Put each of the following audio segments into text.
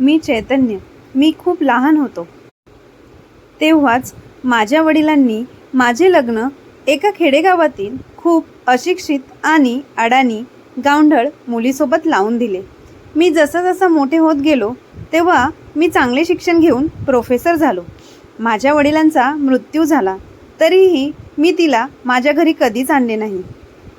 मी चैतन्य. मी खूप लहान होतो. तेव्हाच माझ्या वडिलांनी माझे लग्न एका खेडेगावातील खूप अशिक्षित आणि अडाणी गावंढळ मुलीसोबत लावून दिले. मी जसं जसं मोठे होत गेलो तेव्हा मी चांगले शिक्षण घेऊन प्रोफेसर झालो. माझ्या वडिलांचा मृत्यू झाला. तरीही मी तिला माझ्या घरी कधीच आणले नाही.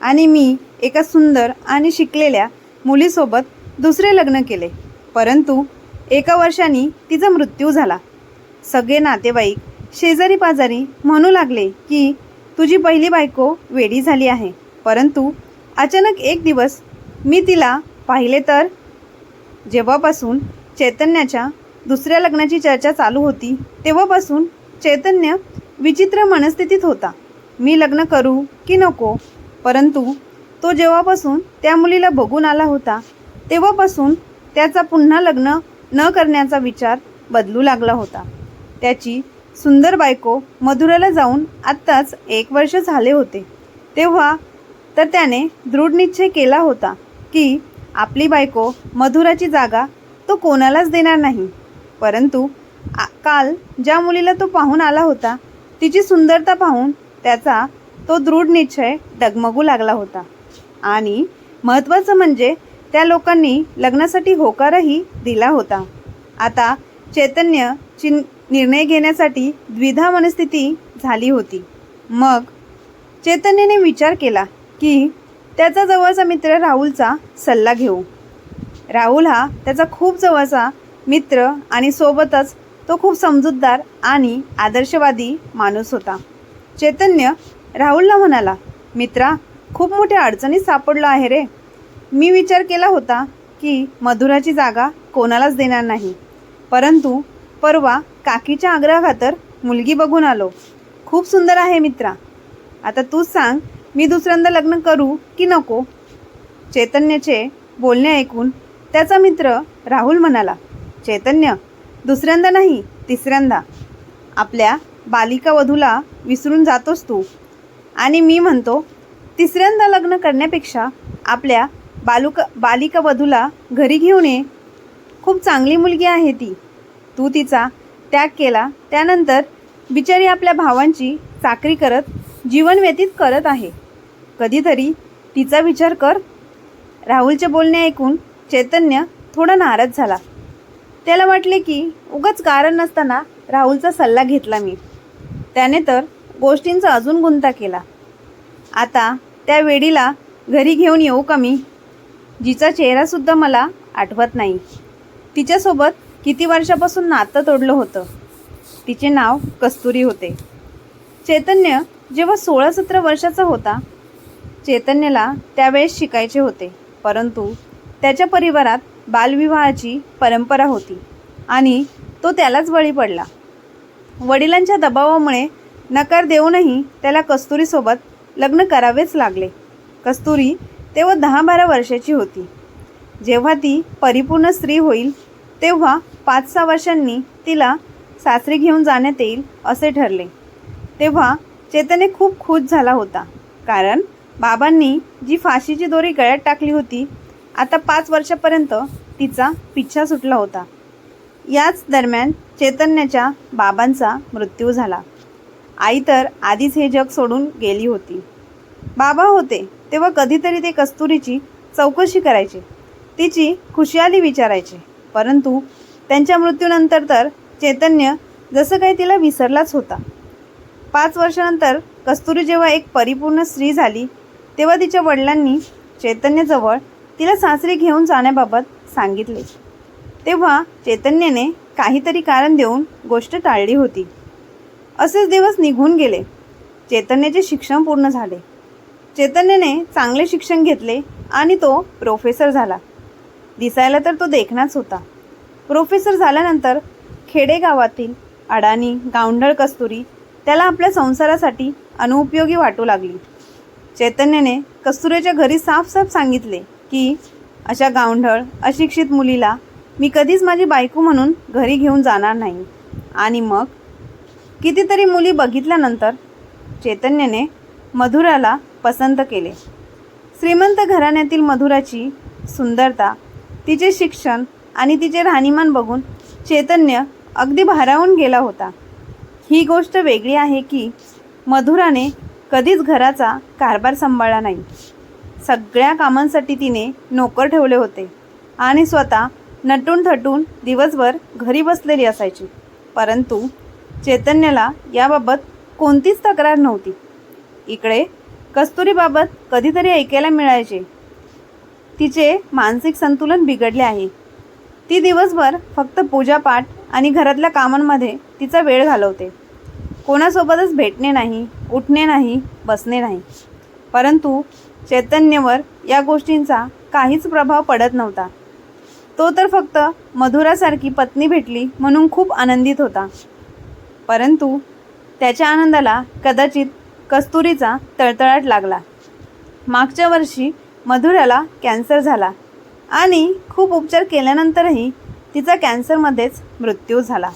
आणि मी एका सुंदर आणि शिकलेल्या मुलीसोबत दुसरे लग्न केले. परंतु एका वर्षाने तिचा मृत्यू झाला. सगळे नातेवाईक शेजारी पाजारी म्हणू लागले की तुझी पहिली बायको वेडी झाली आहे. परंतु अचानक एक दिवस मी तिला पाहिले तर जेव्हापासून चैतन्याच्या दुसऱ्या लग्नाची चर्चा चालू होती तेव्हापासून चैतन्य विचित्र मनस्थितीत होता. मी लग्न करू की नको? परंतु तो जेव्हापासून त्या मुलीला बघून आला होता तेव्हापासून त्याचा पुन्हा लग्न न करण्याचा विचार बदलू लागला होता. त्याची सुंदर बायको मधुराला जाऊन आत्ताच एक वर्ष झाले होते. तेव्हा तर त्याने दृढ निश्चय केला होता की आपली बायको मधुराची जागा तो कोणालाच देणार नाही. परंतु काल ज्या मुलीला तो पाहून आला होता तिची सुंदरता पाहून त्याचा तो दृढ निश्चय डगमगू लागला होता. आणि महत्त्वाचं म्हणजे त्या लोकांनी लग्नासाठी होकारही दिला होता. आता चैतन्यची निर्णय घेण्यासाठी द्विधा मनस्थिती झाली होती. मग चैतन्यने विचार केला की त्याचा जवळचा मित्र राहुलचा सल्ला घेऊ. राहुल हा त्याचा खूप जवळचा मित्र आणि सोबतच तो खूप समजूतदार आणि आदर्शवादी माणूस होता. चैतन्य राहुलला म्हणाला मित्रा खूप मोठ्या अडचणीत सापडलो आहे रे. मी विचार केला होता की मधुराची जागा कोणालाच देणार नाही. परंतु परवा काकीच्या आग्रहाखातर मुलगी बघून आलो. खूप सुंदर आहे मित्रा. आता तूच सांग मी दुसऱ्यांदा लग्न करू की नको? चैतन्याचे बोलणे ऐकून त्याचा मित्र राहुल म्हणाला चैतन्य दुसऱ्यांदा नाही तिसऱ्यांदा. आपल्या बालिका वधूला विसरून जातोस तू. आणि मी म्हणतो तिसऱ्यांदा लग्न करण्यापेक्षा आपल्या बालुक बालिका वधूला घरी घेऊन ये. खूप चांगली मुलगी आहे ती. तू तिचा त्याग केला. त्यानंतर बिचारी आपल्या भावांची चाकरी करत जीवन व्यतीत करत आहे. कधीतरी तिचा विचार कर. राहुलचे बोलणे ऐकून चैतन्य थोडा नाराज झाला. त्याला वाटले की उगाच कारण नसताना राहुलचा सल्ला घेतला मी. त्याने तर गोष्टींचा अजून गुंता केला. आता त्या वेडीला घरी घेऊन येऊ का मी? जिचा चेहरासुद्धा मला आठवत नाही. तिच्यासोबत किती वर्षापासून नातं तोडलं होतं. तिचे नाव कस्तुरी होते. चैतन्य जेव्हा सोळा सतरा वर्षाचा होता चैतन्यला त्यावेळेस शिकायचे होते परंतु त्याच्या परिवारात बालविवाहाची परंपरा होती आणि तो त्यालाच बळी पडला. वडिलांच्या दबावामुळे नकार देऊनही त्याला कस्तुरीसोबत लग्न करावेच लागले. कस्तुरी तेव्हा दहा बारा वर्षाची होती. जेव्हा ती परिपूर्ण स्त्री होईल तेव्हा पाच सहा वर्षांनी तिला सासरी घेऊन जाण्यात येईल असे ठरले. तेव्हा चेतने खूप खुश झाला होता कारण बाबांनी जी फाशीची दोरी गळ्यात टाकली होती आता पाच वर्षापर्यंत तिचा पिच्छा सुटला होता. याच दरम्यान चैतन्याच्या बाबांचा मृत्यू झाला. आई तर आधीच हे जग सोडून गेली होती. बाबा होते तेव्हा कधीतरी ते कस्तुरीची चौकशी करायची. तिची खुशाली विचारायची. परंतु त्यांच्या मृत्यूनंतर तर चैतन्य जसं काही तिला विसरलाच होता. पाच वर्षानंतर कस्तुरी जेव्हा एक परिपूर्ण स्त्री झाली तेव्हा तिच्या वडिलांनी चैतन्यजवळ तिला सासरी घेऊन जाण्याबाबत सांगितले. तेव्हा चैतन्याने काहीतरी कारण देऊन गोष्ट टाळली होती. असेच दिवस निघून गेले. चैतन्याचे शिक्षण पूर्ण झाले. चैतन्याने चांगले शिक्षण घेतले आणि तो प्रोफेसर झाला. दिसायला तर तो देखणाच होता. प्रोफेसर झाल्यानंतर खेडेगावातील अडाणी गावंढळ कस्तुरी त्याला आपल्या संसारासाठी अनुपयोगी वाटू लागली. चैतन्यने कस्तुरीच्या घरी साफ साफ सांगितले की अशा गावंढळ अशिक्षित मुलीला मी कधीच माझी बायको म्हणून घरी घेऊन जाणार नाही. आणि मग? कितीतरी मुली बघितल्यानंतर चैतन्यने मधुराला पसंत केले. श्रीमंत घराण्यातील मधुराची सुंदरता तिचे शिक्षण आणि तिचे राहणीमान बघून चैतन्य अगदी भारावून गेला होता. ही गोष्ट वेगळी आहे की मधुराने कधीच घराचा कारभार सांभाळला नाही. सगळ्या कामांसाठी तिने नोकर ठेवले होते आणि स्वतः नटून थटून दिवसभर घरी बसलेली असायची. परंतु चैतन्याला याबाबत कोणतीच तक्रार नव्हती. इकडे कस्तुरीबाबत कधीतरी ऐकायला मिळायचे. तिचे मानसिक संतुलन बिघडले आहे. ती दिवसभर फक्त पूजापाठ आणि घरातल्या कामांमध्ये तिचा वेळ घालवते. कोणासोबतच भेटणे नाही उठणे नाही बसणे नाही. परंतु चैतन्यवर या गोष्टींचा काहीच प्रभाव पडत नव्हता. तो तर फक्त मधुरासारखी पत्नी भेटली म्हणून खूप आनंदित होता. परंतु त्याच्या आनंदाला कदाचित कस्तुरीचा तळतळाट लागला. मागच्या वर्षी मधुराला कॅन्सर झाला आणि खूप उपचार केल्यानंतरही तिचा कॅन्सरमध्येच मृत्यू झाला.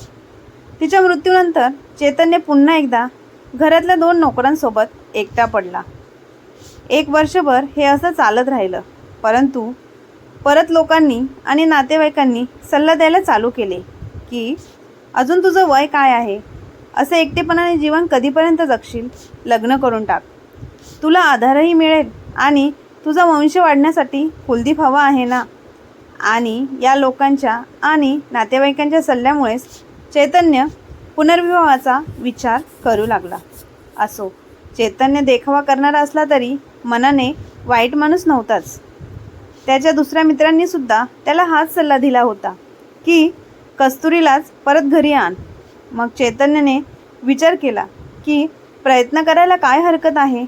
तिच्या मृत्यूनंतर चैतन्य पुन्हा एकदा घरातल्या दोन नोकरांसोबत एकटा पडला. एक वर्षभर हे असं चालत राहिलं परंतु परत लोकांनी आणि नातेवाईकांनी सल्ला द्यायला चालू केले की अजून तुझं वय काय आहे? असे एकटेपणाने जीवन कधीपर्यंत जगशील? लग्न करून टाक. तुला आधारही मिळेल आणि तुझा वंश वाढण्यासाठी कुलदीप हवा आहे ना? आणि या लोकांच्या आणि नातेवाईकांच्या सल्ल्यामुळेच चैतन्य पुनर्विवाहाचा विचार करू लागला. असो चैतन्य देखावा करणारा असला तरी मनाने वाईट माणूस नव्हताच. त्याच्या दुसऱ्या मित्रांनी सुद्धा त्याला हाच सल्ला दिला होता की कस्तुरीलाच परत घरी आण. मग चैतन्यने विचार केला की प्रयत्न करायला काय हरकत आहे?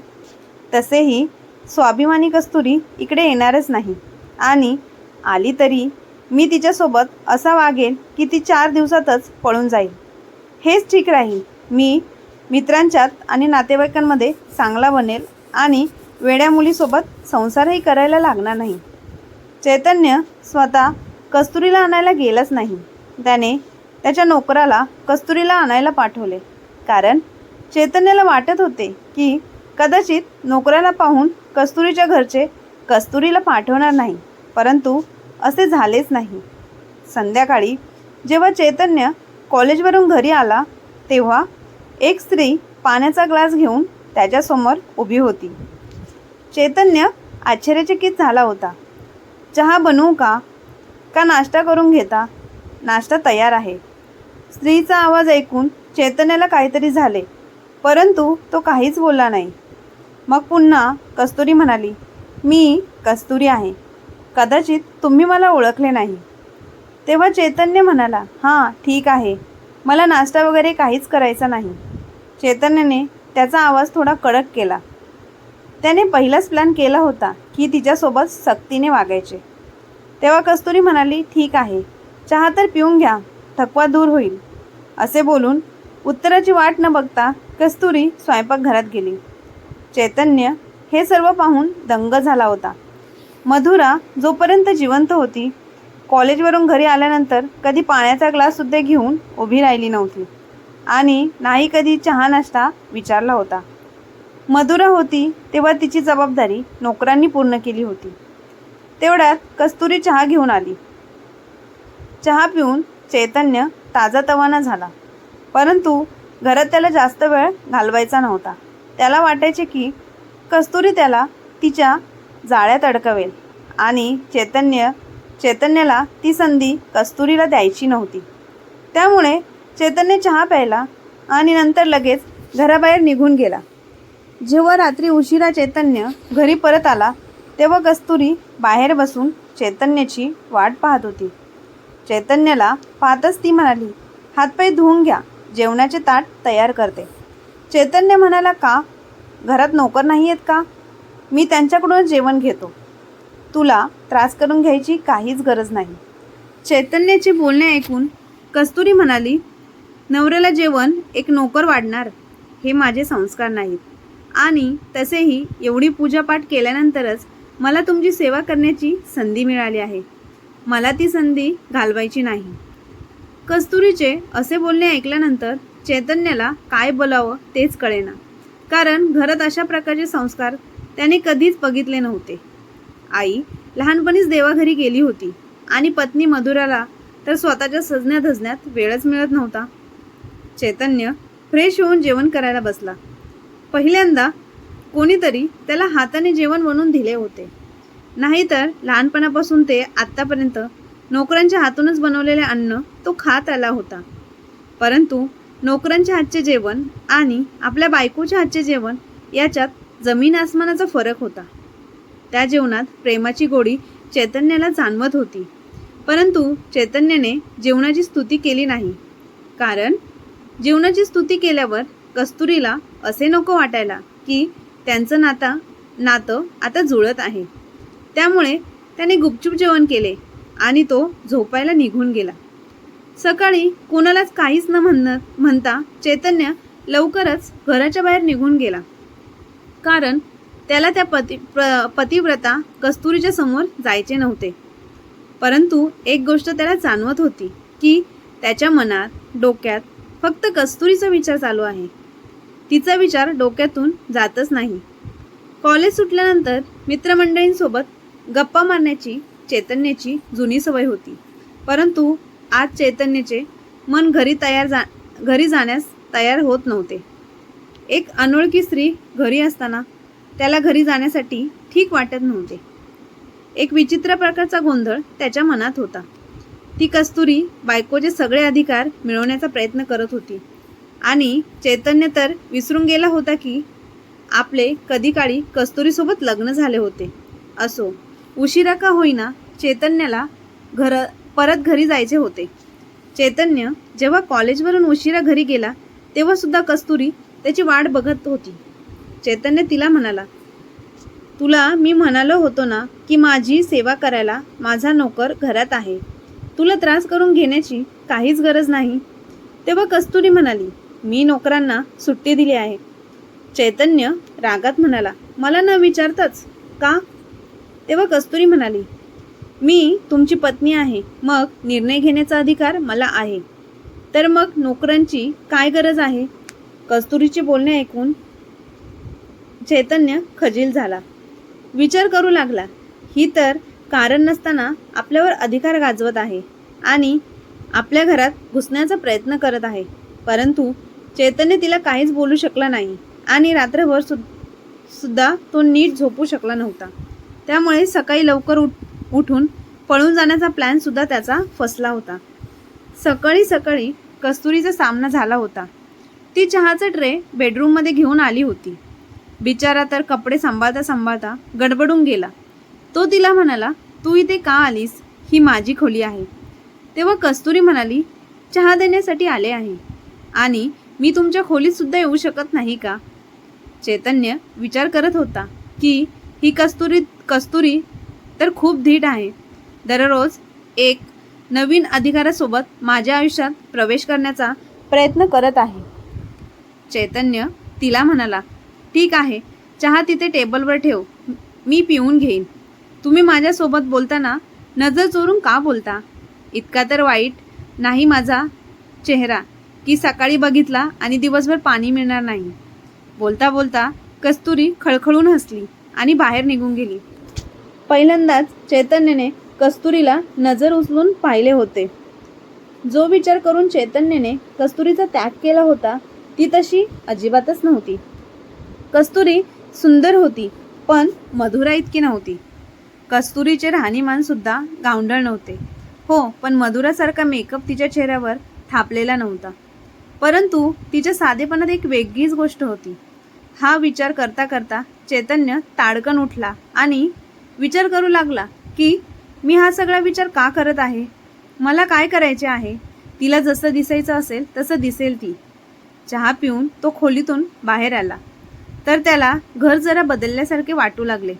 तसेही स्वाभिमानी कस्तुरी इकडे येणारच नाही. आणि आली तरी मी तिच्यासोबत असा वागेल की ती चार दिवसातच पळून जाईल. हेच ठीक राहील. मी मित्रांच्यात आणि नातेवाईकांमध्ये चांगला बनेल आणि वेड्या मुलीसोबत संसारही करायला लागणार नाही. चैतन्य स्वतः कस्तुरीला आणायला गेलंच नाही. त्याने त्याच्या नोकराला कस्तुरीला आणायला पाठवले. कारण चैतन्याला वाटत होते की कदाचित नोकऱ्याला पाहून कस्तुरीच्या घरचे कस्तुरीला पाठवणार नाही परंतु असे झालेच नाही. संध्याकाळी जेव्हा चैतन्य कॉलेजवरून घरी आला तेव्हा एक स्त्री पाण्याचा ग्लास घेऊन त्याच्यासमोर उभी होती. चैतन्य आश्चर्यचकित झाला होता. चहा बनवू का? का नाश्ता करून घेता? नाश्ता तयार आहे. स्त्रीचा आवाज ऐकून चैतन्याला काहीतरी झाले परंतु तो काहीच बोलला नाही. मग पुन्हा कस्तुरी म्हणाली मी कस्तुरी आहे. कदाचित तुम्ही मला ओळखले नाही. तेव्हा चैतन्य म्हणाला हां ठीक आहे. मला नाश्ता वगैरे काहीच करायचा नाही. चैतन्याने त्याचा आवाज थोडा कडक केला. त्याने पहिलाच प्लॅन केला होता की तिच्यासोबत सक्तीने वागायचे. तेव्हा कस्तुरी म्हणाली ठीक आहे. चहा तर पिऊन घ्या. थकवा दूर होईल असे बोलून उत्तराची वाट न बघता कस्तुरी स्वयंपाकघरात गेली. चैतन्य हे सर्व पाहून दंग झाला होता. मधुरा जोपर्यंत जिवंत होती कॉलेजवरून घरी आल्यानंतर कधी पाण्याचा ग्लाससुद्धा घेऊन उभी राहिली नव्हती आणि नाही कधी चहा नाश्ता विचारला होता. मधुरा होती तेव्हा तिची जबाबदारी नोकरांनी पूर्ण केली होती. तेवढ्यात कस्तुरी चहा घेऊन आली. चहा पिऊन चैतन्य ताजा तवाना झाला. परंतु घरात त्याला जास्त वेळ घालवायचा नव्हता. त्याला वाटायचे की कस्तुरी त्याला तिच्या जाळ्यात अडकवेल आणि चैतन्य चैतन्याला ती संधी कस्तुरीला द्यायची नव्हती. त्यामुळे चैतन्य चहा प्यायला आणि नंतर लगेच घराबाहेर निघून गेला. जेव्हा रात्री उशिरा चैतन्य घरी परत आला तेव्हा कस्तुरी बाहेर बसून चैतन्याची वाट पाहत होती. चैतन्याला पाहतच ती म्हणाली हातपाय धुवून घ्या जेवणाचे ताट तयार करते. चैतन्य म्हणाला का? घरात नोकर नाही आहेत का? मी त्यांच्याकडून जेवण घेतो. तुला त्रास करून घ्यायची काहीच गरज नाही. चैतन्याचे बोलणे ऐकून कस्तुरी म्हणाली नवऱ्याला जेवण एक नोकर वाढणार हे माझे संस्कार नाहीत. आणि तसेही एवढी पूजापाठ केल्यानंतरच मला तुमची सेवा करण्याची संधी मिळाली आहे. मला ती संधी घालवायची नाही. कस्तुरीचे असे बोलणे ऐकल्यानंतर चैतन्याला काय बोलावं तेच कळेना. कारण घरात अशा प्रकारचे संस्कार त्याने कधीच बघितले नव्हते. आई लहानपणीच देवाघरी गेली होती आणि पत्नी मधुराला तर स्वतःच्या सजण्या धजण्यात वेळच मिळत नव्हता. चैतन्य फ्रेश होऊन जेवण करायला बसला. पहिल्यांदा कोणीतरी त्याला हाताने जेवण बनवून दिले होते. नाहीतर लहानपणापासून ते आत्तापर्यंत नोकरांच्या हातूनच बनवलेले अन्न तो खात आला होता. परंतु नोकरांच्या हातचे जेवण आणि आपल्या बायकोच्या हातचे जेवण याच्यात जमीन आसमानाचा फरक होता. त्या जेवणात प्रेमाची गोडी चैतन्याला जाणवत होती. परंतु चैतन्याने जेवणाची स्तुती केली नाही. कारण जेवणाची स्तुती केल्यावर कस्तुरीला असे नको वाटायला की त्यांचं नाता नातं आता जुळत आहे. त्यामुळे त्याने गुपचूप जेवण केले. आणि तो झोपायला निघून गेला. सकाळी कोणालाच काहीच न म्हणत म्हणता चैतन्य लवकरच घराच्या बाहेर निघून गेला. कारण त्याला त्या पती प्र पतिव्रता कस्तुरीच्या समोर जायचे नव्हते. परंतु एक गोष्ट त्याला जाणवत होती की त्याच्या मनात डोक्यात फक्त कस्तुरीचा विचार चालू आहे. तिचा विचार डोक्यातून जातच नाही. कॉलेज सुटल्यानंतर मित्रमंडळींसोबत गप्पा मारण्याची चैतन्याची जुनी सवय होती. परंतु आज चैतन्याचे मन घरी तयार जा घरी जाण्यास तयार होत नव्हते. एक अनोळखी स्त्री घरी असताना त्याला घरी जाण्यासाठी ठीक वाटत नव्हते. एक विचित्र प्रकारचा गोंधळ त्याच्या मनात होता. ती कस्तुरी बायकोचे सगळे अधिकार मिळवण्याचा प्रयत्न करत होती. आणि चैतन्य तर विसरून गेला होता की आपले कधी काळी कस्तुरीसोबत लग्न झाले होते. असो उशिरा का होईना चैतन्याला घर परत घरी जायचे होते. चैतन्य जेव्हा कॉलेजवरून उशिरा घरी गेला तेव्हा सुद्धा कस्तुरी त्याची वाट बघत होती. चैतन्य तिला म्हणाला तुला मी म्हणालो होतो ना की माझी सेवा करायला माझा नोकर घरात आहे. तुला त्रास करून घेण्याची काहीच गरज नाही. तेव्हा कस्तुरी म्हणाली मी नोकरांना सुट्टी दिली आहे. चैतन्य रागात म्हणाला मला न विचारताच का तेव्हा कस्तुरी म्हणाली मी तुमची पत्नी आहे. मग निर्णय घेण्याचा अधिकार मला आहे. तर मग नोकरांची काय गरज आहे? कस्तुरीचे बोलणे ऐकून चैतन्य खजील झाला. विचार करू लागला. ही तर कारण नसताना आपल्यावर अधिकार गाजवत आहे आणि आपल्या घरात घुसण्याचा प्रयत्न करत आहे. परंतु चैतन्य तिला काहीच बोलू शकला नाही आणि रात्रभर सु सुद्धा तो नीट झोपू शकला नव्हता. त्यामुळे सकाळी लवकर उठ उठून पळून जाण्याचा प्लॅनसुद्धा त्याचा फसला होता. सकाळी सकाळी कस्तुरीचा सामना झाला होता. ती चहाचा ट्रे बेडरूममध्ये घेऊन आली होती. बिचारा तर कपडे सांभाळता सांभाळता गडबडून गेला. तो तिला म्हणाला तू इथे का आलीस? ही माझी खोली आहे. तेव्हा कस्तुरी म्हणाली चहा देण्यासाठी आले आहे. आणि मी तुमच्या खोलीत सुद्धा येऊ शकत नाही का? चैतन्य विचार करत होता की ही कस्तुरी कस्तुरी तर खूप धीट आहे. दररोज एक नवीन अधिकारासोबत माझ्या आयुष्यात प्रवेश करण्याचा प्रयत्न करत आहे. चैतन्य तिला म्हणाला ठीक आहे चहा तिथे टेबलवर ठेव मी पिऊन घेईन. तुम्ही माझ्यासोबत बोलताना नजर चोरून का बोलता? इतका तर वाईट नाही माझा चेहरा की सकाळी बघितला आणि दिवसभर पाणी मिळणार नाही. बोलता बोलता कस्तुरी खळखळून हसली आणि बाहेर निघून गेली. पहिल्यांदाच चैतन्यने कस्तुरीला नजर उचलून पाहिले होते. जो विचार करून चैतन्यने कस्तुरीचा त्याग केला होता ती तशी अजिबातच नव्हती. कस्तुरी सुंदर होती पण मधुरा इतकी नव्हती. कस्तुरीचे राहणीमान सुद्धा गावंढळ नव्हते. हो पण मधुरासारखा मेकअप तिच्या चेहऱ्यावर थापलेला नव्हता. परंतु तिच्या साधेपणात एक वेगळीच गोष्ट होती. हा विचार करता करता चैतन्य ताडकन उठला आणि विचार करू लागला की मी हा सगळा विचार का करत आहे? मला काय करायचे आहे? तिला जसं दिसायचं असेल तसं दिसेल ती. चहा पिऊन तो खोलीतून बाहेर आला. तर त्याला घर जरा बदलल्यासारखे वाटू लागले.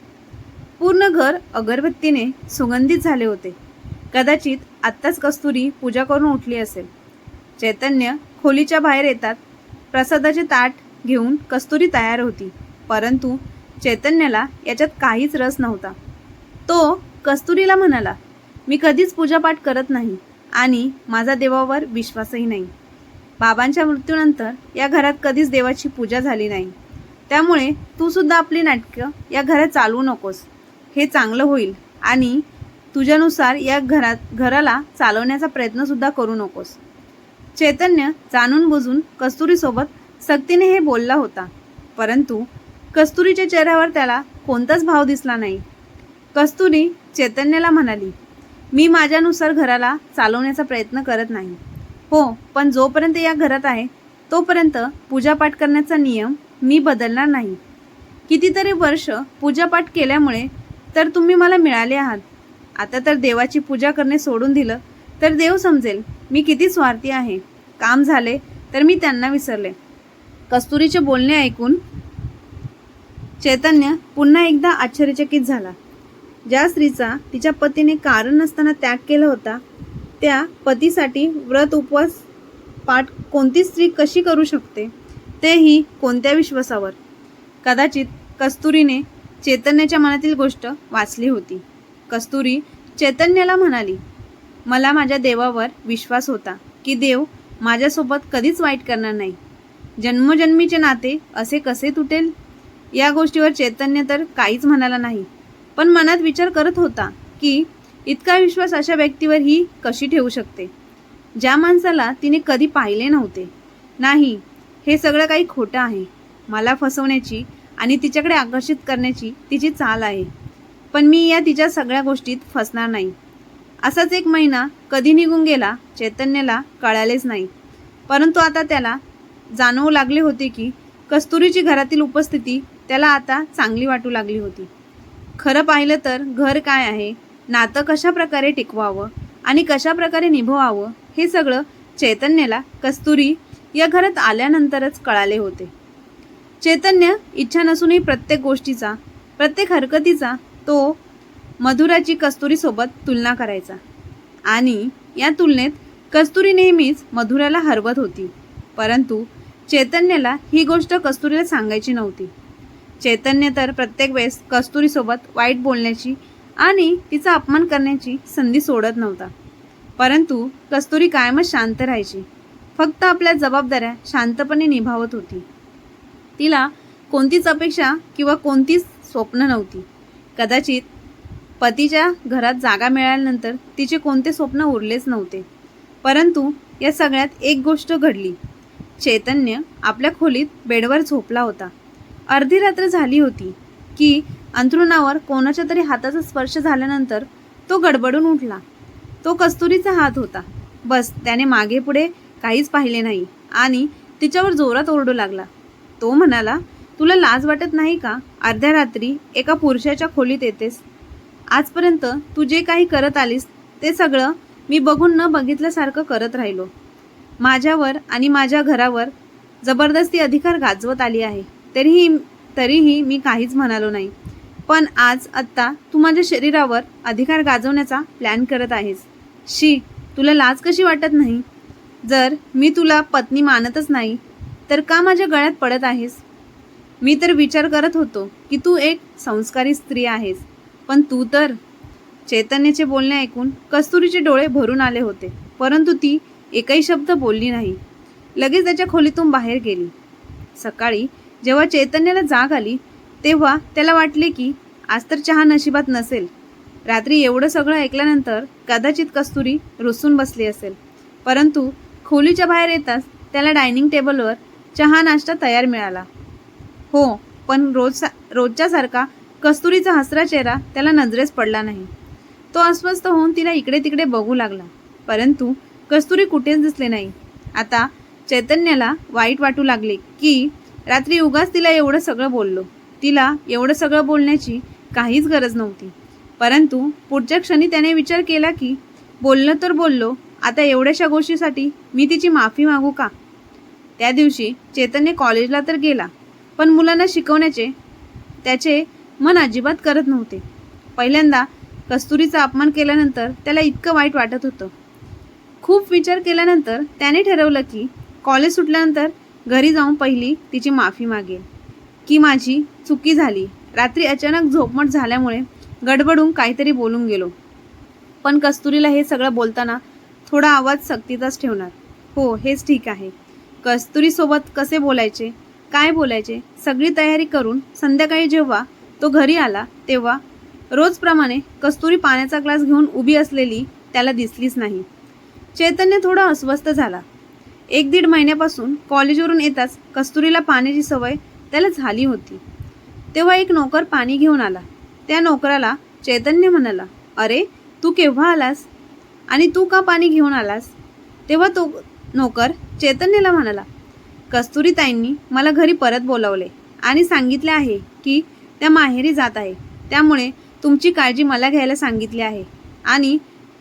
पूर्ण घर अगरबत्तीने सुगंधित झाले होते. कदाचित आत्ताच कस्तुरी पूजा करून उठली असेल. चैतन्य खोलीच्या बाहेर येतात. प्रसादाचे ताट घेऊन कस्तुरी तयार होती. परंतु चैतन्याला याच्यात काहीच रस नव्हता. तो कस्तुरीला म्हणाला मी कधीच पूजापाठ करत नाही आणि माझा देवावर विश्वासही नाही. बाबांच्या मृत्यूनंतर या घरात कधीच देवाची पूजा झाली नाही. त्यामुळे तू सुद्धा आपली नाटकं या घरात चालवू नकोस. हे चांगलं होईल आणि तुझ्यानुसार या घरात घराला चालवण्याचा प्रयत्नसुद्धा करू नकोस. चैतन्य जाणून बुजून कस्तुरीसोबत सक्तीने हे बोलला होता परंतु कस्तुरीच्या चेहऱ्यावर त्याला कोणताच भाव दिसला नाही. कस्तुरी चैतन्याला म्हणाली मी माझ्यानुसार घराला चालवण्याचा प्रयत्न करत नाही. हो पण जोपर्यंत या घरात आहे तोपर्यंत पूजापाठ करण्याचा नियम मी बदलणार नाही. कितीतरी वर्ष पूजापाठ केल्यामुळे तर तुम्ही मला मिळाले आहात. आता तर देवाची पूजा करणे सोडून दिलं तर देव समजेल मी किती स्वार्थी आहे. काम झाले तर मी त्यांना विसरले. कस्तुरीचे बोलणे ऐकून चैतन्य पुन्हा एकदा आश्चर्यचकित झाला. ज्या स्त्रीचा तिच्या पतीने कारण नसताना त्याग केला होता त्या पतीसाठी व्रत उपवास पाठ कोणती स्त्री कशी करू शकते? तेही कोणत्या विश्वासावर? कदाचित कस्तुरीने चैतन्याच्या मनातील गोष्ट वाचली होती. कस्तुरी चैतन्याला म्हणाली मला माझ्या देवावर विश्वास होता की देव माझ्यासोबत कधीच वाईट करणार नाही. जन्मजन्मीचे नाते असे कसे तुटेल? या गोष्टीवर चैतन्य तर काहीच म्हणाला नाही. पण मनात विचार करत होता की इतका विश्वास अशा व्यक्तीवर ही कशी ठेवू शकते? ज्या माणसाला तिने कधी पाहिले नव्हते. नाही हे सगळं काही खोटं आहे. मला फसवण्याची आणि तिच्याकडे आकर्षित करण्याची तिची चाल आहे. पण मी या तिच्या सगळ्या गोष्टीत फसणार नाही. असाच एक महिना कधी निघून गेला चैतन्याला कळालेच नाही. परंतु आता त्याला जाणवू लागले होते की कस्तुरीची घरातील उपस्थिती त्याला आता चांगली वाटू लागली होती. खरं पाहिलं तर घर काय आहे? नातं कशा प्रकारे टिकवावं? आणि कशा प्रकारे निभवावं? हे सगळं चैतन्याला कस्तुरी या घरात आल्यानंतरच कळाले होते. चैतन्य इच्छा नसूनही प्रत्येक गोष्टीचा प्रत्येक हरकतीचा तो मधुराची कस्तुरीसोबत तुलना करायचा. आणि या तुलनेत कस्तुरी नेहमीच मधुराला हरवत होती. परंतु चैतन्याला ही गोष्ट कस्तुरीला सांगायची नव्हती. चैतन्य तर प्रत्येक वेळेस कस्तुरीसोबत वाईट बोलण्याची आणि तिचा अपमान करण्याची संधी सोडत नव्हता. परंतु कस्तुरी कायमच शांत राहायची. फक्त आपल्या जबाबदाऱ्या शांतपणे निभावत होती. तिला कोणतीच अपेक्षा किंवा कोणतीच स्वप्न नव्हती. कदाचित पतीच्या घरात जागा मिळाल्यानंतर तिचे कोणते स्वप्न उरलेच नव्हते. परंतु या सगळ्यात एक गोष्ट घडली. चैतन्य आपल्या खोलीत बेडवर झोपला होता. अर्धी रात्र झाली होती की अंथरुणावर कोणाच्या तरी हाताचा स्पर्श झाल्यानंतर तो गडबडून उठला. तो कस्तुरीचा हात होता. बस त्याने मागे पुढे काहीच पाहिले नाही आणि तिच्यावर जोरात ओरडू लागला. तो म्हणाला तुला लाज वाटत नाही का? अर्ध्या रात्री एका पुरुषाच्या खोलीत येतेस. आजपर्यंत तू जे काही करत आलीस ते सगळं मी बघून न बघितल्यासारखं करत राहिलो. माझ्यावर आणि माझ्या घरावर जबरदस्ती अधिकार गाजवत आली आहे. तरीही तरीही मी काहीच म्हणालो नाही. पण आज आत्ता तू माझ्या शरीरावर अधिकार गाजवण्याचा प्लॅन करत आहेस. शी तुला लाज कशी वाटत नाही? जर मी तुला पत्नी मानतच नाही तर का माझ्या गळ्यात पडत आहेस? मी तर विचार करत होतो की तू एक संस्कारी स्त्री आहेस पण तू तर चैतन्याचे बोलणे ऐकून कस्तुरीचे डोळे भरून आले होते परंतु ती एकही शब्द बोलली नाही. लगेच त्याच्या खोलीतून बाहेर गेली. सकाळी जेव्हा चैतन्याला जाग आली तेव्हा त्याला वाटले की आज तर चहा नशिबात नसेल. रात्री एवढं सगळं ऐकल्यानंतर कदाचित कस्तुरी रुसून बसली असेल. परंतु खोलीच्या बाहेर येताच त्याला डायनिंग टेबलवर चहा नाश्ता तयार मिळाला. हो पण रोज रोजच्यासारखा कस्तुरीचा हसरा चेहरा त्याला नजरेस पडला नाही. तो अस्वस्थ होऊन तिला इकडे तिकडे बघू लागला. परंतु कस्तुरी कुठेच दिसले नाही. आता चैतन्याला वाईट वाटू लागले की रात्री उगाच तिला एवढं सगळं बोललो. तिला एवढं सगळं बोलण्याची काहीच गरज नव्हती. परंतु पुढच्या क्षणी त्याने विचार केला की बोललं तर बोललो आता एवढ्याशा गोष्टीसाठी मी तिची माफी मागू का? त्या दिवशी चेतनने कॉलेजला तर गेला पण मुलांना शिकवण्याचे त्याचे मन अजिबात करत नव्हते. पहिल्यांदा कस्तुरीचा अपमान केल्यानंतर त्याला इतकं वाईट वाटत होतं. खूप विचार केल्यानंतर त्याने ठरवलं की कॉलेज सुटल्यानंतर घरी जाऊन पहिली तिची माफी मागेल की माझी चुकी झाली. रात्री अचानक झोपमट झाल्यामुळे गडबडून काहीतरी बोलून गेलो. पण कस्तुरीला हे सगळं बोलताना थोडा आवाज सक्तीचाच ठेवणार. हो हेच ठीक आहे. कस्तुरीसोबत कसे बोलायचे? काय बोलायचे? सगळी तयारी करून संध्याकाळी जेव्हा तो घरी आला तेव्हा रोजप्रमाणे कस्तुरी पाण्याचा ग्लास घेऊन उभी असलेली त्याला दिसलीच नाही. चैतन्य थोडा अस्वस्थ झाला. एक दीड महिन्यापासून कॉलेजवरून येताच कस्तुरीला पाण्याची सवय त्याला झाली होती. तेव्हा एक नोकर पाणी घेऊन आला. त्या नोकराला चैतन्य म्हणाला अरे तू केव्हा आलास? आणि तू का पाणी घेऊन आलास? तेव्हा तो नोकर चैतन्यला म्हणाला कस्तुरीताईंनी मला घरी परत बोलावले आणि सांगितले आहे की त्या माहेरी जात आहे. त्यामुळे तुमची काळजी मला घ्यायला सांगितली आहे आणि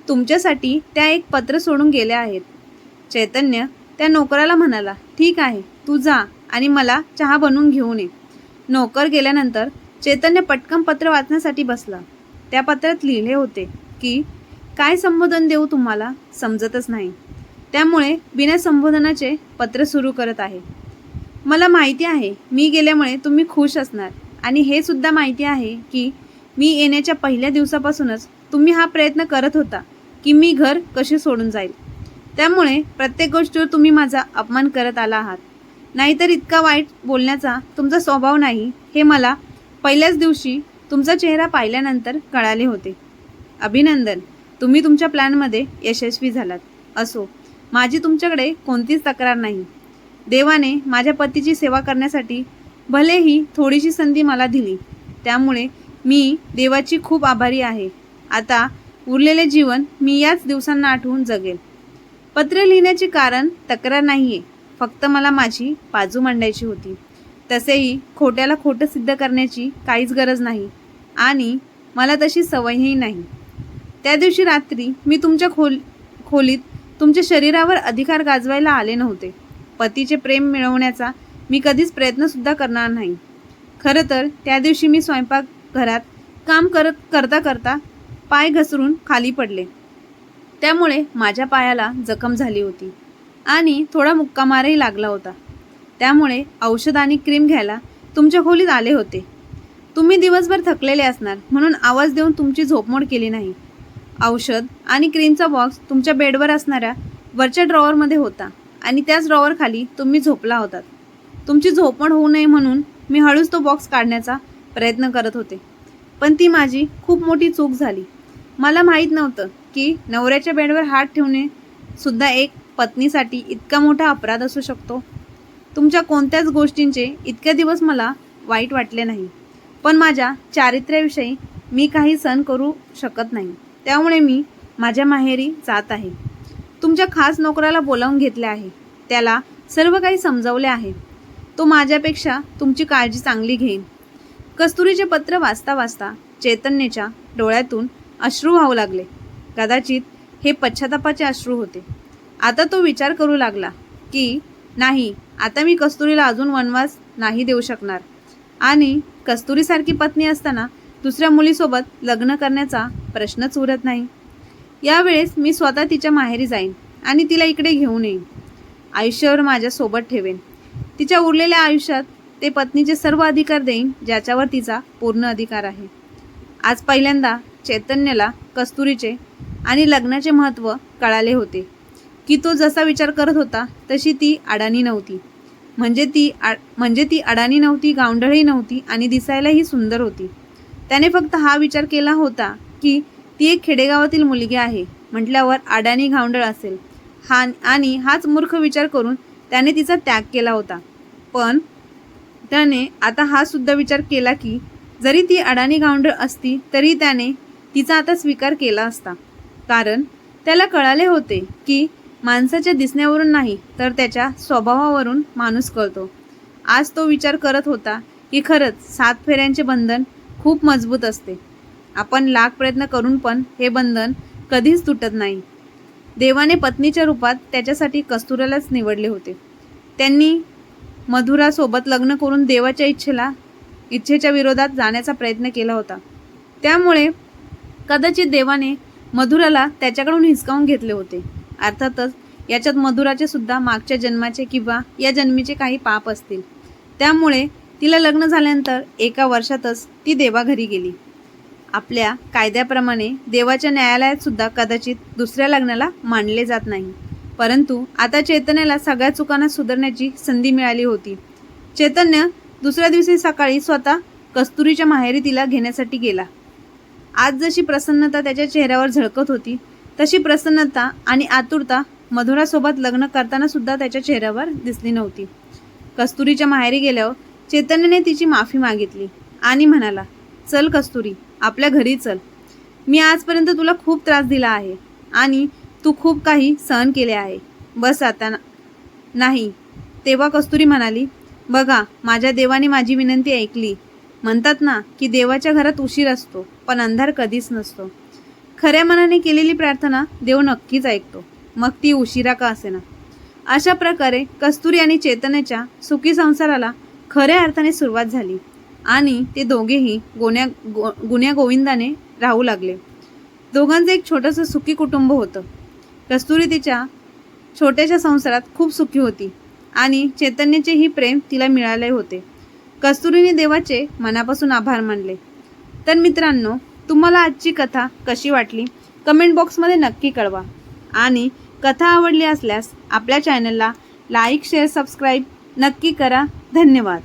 तुमच्यासाठी त्या एक पत्र सोडून गेल्या आहेत. चैतन्य त्या नोकराला म्हणाला ठीक आहे तू जा आणि मला चहा बनवून घेऊन ये. नोकर गेल्यानंतर चैतन्य पटकन पत्र वाचण्यासाठी बसला. त्या पत्रात लिहिले होते की काय संबोधन देऊ तुम्हाला? समजतच नाही. त्यामुळे बिना संबोधनाचे पत्र सुरू करत आहे. मला माहिती आहे मी गेल्यामुळे तुम्ही खुश असणार आणि हे सुद्धा माहिती आहे की मी येण्याच्या पहिल्या दिवसापासूनच तुम्ही हा प्रयत्न करत होता की मी घर कसे सोडून जाईल. त्यामुळे प्रत्येक गोष्टीवर तुम्ही माझा अपमान करत आला आहात. नाहीतर इतका वाईट बोलण्याचा तुमचा स्वभाव नाही हे मला पहिल्याच दिवशी तुमचा चेहरा पाहिल्यानंतर कळाले होते. अभिनंदन तुम्ही तुमच्या प्लॅनमध्ये यशस्वी झालात. असो माझी तुमच्याकडे कोणतीच तक्रार नाही. देवाने माझ्या पतीची सेवा करण्यासाठी भलेही थोडीशी संधी मला दिली त्यामुळे मी देवाची खूप आभारी आहे. आता उरलेले जीवन मी याच दिवसांना आठवून जगेल. पत्र लिहिण्याचे कारण तक्रार नाही आहे फक्त मला माझी बाजू मांडायची होती. तसेही खोट्याला खोटं सिद्ध करण्याची काहीच गरज नाही आणि मला तशी सवयही नाही. त्या दिवशी रात्री मी तुमच्या खोल खोलीत तुमच्या शरीरावर अधिकार गाजवायला आले नव्हते. पतीचे प्रेम मिळवण्याचा मी कधीच प्रयत्नसुद्धा करणार नाही. खरं तर त्या दिवशी मी स्वयंपाक घरात काम करत करता करता पाय घसरून खाली पडले. त्यामुळे माझ्या पायाला जखम झाली होती आणि थोडा मुक्कामारही लागला होता. त्यामुळे औषध आणि क्रीम घ्यायला तुमच्या खोलीत आले होते. तुम्ही दिवसभर थकलेले असणार म्हणून आवाज देऊन तुमची झोपमोड केली नाही. औषध आणि क्रीमचा बॉक्स तुमच्या बेडवर असणाऱ्या वरच्या ड्रॉवरमध्ये होता आणि त्याच ड्रॉवरखाली तुम्ही झोपला होतात. तुमची झोपमोड होऊ नये म्हणून मी हळूच तो बॉक्स काढण्याचा प्रयत्न करत होते. पण ती माझी खूप मोठी चूक झाली. मला माहीत नव्हतं की नवऱ्याच्या बेडवर हात ठेवणे सुद्धा एक पत्नीसाठी इतका मोठा अपराध असू शकतो. तुमच्या कोणत्याच गोष्टींचे इतके दिवस मला वाईट वाटले नाही. पण माझ्या चारित्र्याविषयी मी काही सहन करू शकत नाही. त्यामुळे मी माझ्या माहेरी जात आहे. तुमच्या खास नोकराला बोलावून घेतले आहे. त्याला सर्व काही समजवले आहे. तो माझ्यापेक्षा तुमची काळजी चांगली घेईन. कस्तुरीचे पत्र वाचता वाचता चैतन्याच्या डोळ्यातून अश्रू वाहू लागले. कदाचित हे पश्चातापाचे अश्रू होते. आता तो विचार करू लागला की नाही आता मी कस्तुरीला अजून वनवास नाही देऊ शकणार. आणि कस्तुरीसारखी पत्नी असताना दुसऱ्या मुलीसोबत लग्न करण्याचा प्रश्नच उरत नाही. यावेळेस मी स्वतः तिच्या माहेरी जाईन आणि तिला इकडे घेऊन येईन. आयुष्यावर माझ्यासोबत ठेवेन. तिच्या उरलेल्या आयुष्यात ते पत्नीचे सर्व अधिकार देईन ज्याच्यावर तिचा पूर्ण अधिकार आहे. आज पहिल्यांदा चैतन्याला कस्तुरीचे आणि लग्नाचे महत्त्व कळाले होते. की तो जसा विचार करत होता तशी ती अडाणी नव्हती. म्हणजे ती आ म्हणजे ती अडाणी नव्हती गावंढळही नव्हती आणि दिसायलाही सुंदर होती. त्याने फक्त हा विचार केला होता की ती एक खेडेगावातील मुलगी आहे म्हटल्यावर अडाणी गावंढळ असेल. हा आणि हाच मूर्ख विचार करून त्याने तिचा त्याग केला होता. पण त्याने आता हा सुद्धा विचार केला की जरी ती अडाणी गावंढळ असती तरी त्याने तिचा आता स्वीकार केला असता. कारण त्याला कळाले होते की माणसाच्या दिसण्यावरून नाही तर त्याच्या स्वभावावरून माणूस कळतो. आज तो विचार करत होता की खरंच सात फेऱ्यांचे बंधन खूप मजबूत असते. आपण लाख प्रयत्न करून पण हे बंधन कधीच तुटत नाही. देवाने पत्नीच्या रूपात त्याच्यासाठी कस्तुरालाच निवडले होते. त्यांनी मधुरासोबत लग्न करून देवाच्या इच्छेला इच्छेच्या विरोधात जाण्याचा प्रयत्न केला होता. त्यामुळे कदाचित देवाने मधुराला त्याच्याकडून हिसकावून घेतले होते. अर्थातच याच्यात मधुराचे सुद्धा मागच्या जन्माचे किंवा या जन्मीचे काही पाप असतील. त्यामुळे तिला लग्न झाल्यानंतर एका वर्षातच ती देवाघरी गेली. आपल्या कायद्याप्रमाणे देवाच्या न्यायालयात सुद्धा कदाचित दुसऱ्या लग्नाला मानले जात नाही. परंतु आता चैतन्याला सगळ्या चुकांना सुधारण्याची संधी मिळाली होती. चैतन्य दुसऱ्या दिवशी सकाळी स्वतः कस्तुरीच्या माहेरी तिला घेण्यासाठी गेला. आज जशी प्रसन्नता त्याच्या चेहऱ्यावर झळकत होती तशी प्रसन्नता आणि आतुरता मधुरासोबत लग्न करताना सुद्धा त्याच्या चेहऱ्यावर दिसली नव्हती. कस्तुरीच्या माहेरी गेल्यावर चैतन्यने तिची माफी मागितली आणि म्हणाला चल कस्तुरी आपल्या घरी चल. मी आजपर्यंत तुला खूप त्रास दिला आहे आणि तू खूप काही सहन केले आहे. बस आता ना- नाही. तेव्हा कस्तुरी म्हणाली बघा माझ्या देवाने माझी विनंती ऐकली. म्हणतात ना की देवाच्या घरात उशीर असतो पण अंधार कधीच नसतो. खऱ्या मनाने केलेली प्रार्थना देव नक्कीच ऐकतो. मग ती उशिरा का असेना? अशा प्रकारे कस्तुरी आणि चेतनेच्या सुखी संसाराला खऱ्या अर्थाने सुरुवात झाली आणि ते दोघेही गोण्या गो गुण्या गोविंदाने राहू लागले. दोघांचं एक छोटंसं सुखी कुटुंब होतं. कस्तुरी तिच्या छोट्याशा संसारात खूप सुखी होती आणि चैतन्याचेही प्रेम तिला मिळाले होते. कस्तुरीने देवाचे मनापासून आभार मानले. तर मित्रांनो तुम्हाला आजची कथा कशी वाटली? कमेंट बॉक्समध्ये नक्की कळवा. आणि कथा आवडली असल्यास आपल्या चॅनलला लाईक शेअर सबस्क्राईब नक्की करा. धन्यवाद.